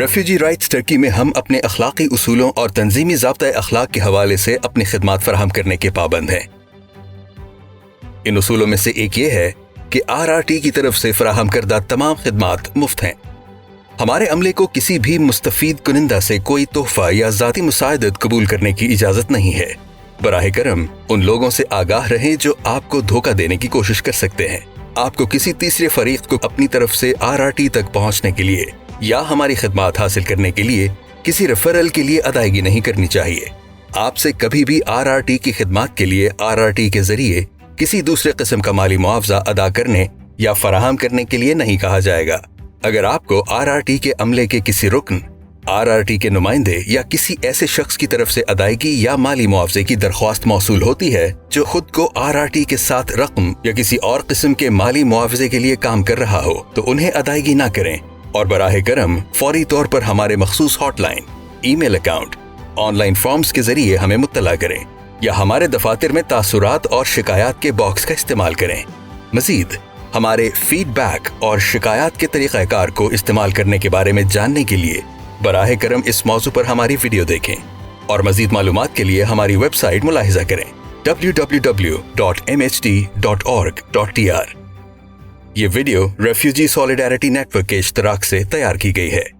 Refugee rights Turkey में हम अपने अखलाकी उसूलों और तंजीमी जबता अखलाक के हवाले से अपनी खिदमत फराहम करने के पाबंद हैं। इन उसूलों में से एक ये है कि आर आर टी की तरफ़ से फराहम करदा तमाम खिदमत मुफ़्त हैं। हमारे अमले को किसी भी मुस्तफ़ीद कुनिंदा से कोई तोहफा या ज़ाती मुसादत कबूल करने की इजाज़त नहीं है। बराह करम, उन लोगों से आगाह रहें जो आपको धोखा देने की कोशिश कर सकते हैं। आपको किसी तीसरे फरीक को अपनी तरफ़ से आर आर टी तक पहुँचने के लिए या हमारी खदमात हासिल करने के लिए किसी रेफरल के लिए अदायगी नहीं करनी चाहिए। आपसे कभी भी आर आर टी की खिदमत के लिए आर आर टी के ज़रिए किसी दूसरे किस्म का माली मुआवजा अदा करने या फराहम करने के लिए नहीं कहा जाएगा। अगर आपको आर आर टी के अमले के किसी रुकन आर आर टी के नुमाइंदे या किसी ऐसे शख्स की तरफ़ से अदायगी या माली मुआवजे की दरख्वास्त मौसू होती है, जो खुद को आर आर टी के साथ रकम या किसी और किस्म के माली मुआवजे के लिए काम कर रहा हो तो उन्हें अदायगी ना करें। और बराह करम, फौरी तौर पर हमारे मखसूस hotline, email account, online forms के ज़रिए हमें मुतला करें, या हमारे दफातर में तासुरात और शिकायत के बॉक्स का इस्तेमाल करें। मजीद, हमारे फीडबैक और शिकायत के तरीक़ाकार को इस्तेमाल करने के बारे में जानने के लिए बराह करम इस मौजू पर हमारी वीडियो देखें। और मजीद मालूम के लिए हमारी वेबसाइट मुलाहिजा करें www.mht.org.tr ये वीडियो रेफ्यूजी सॉलिडेरिटी नेटवर्क के इश्तराक से तैयार की गई है।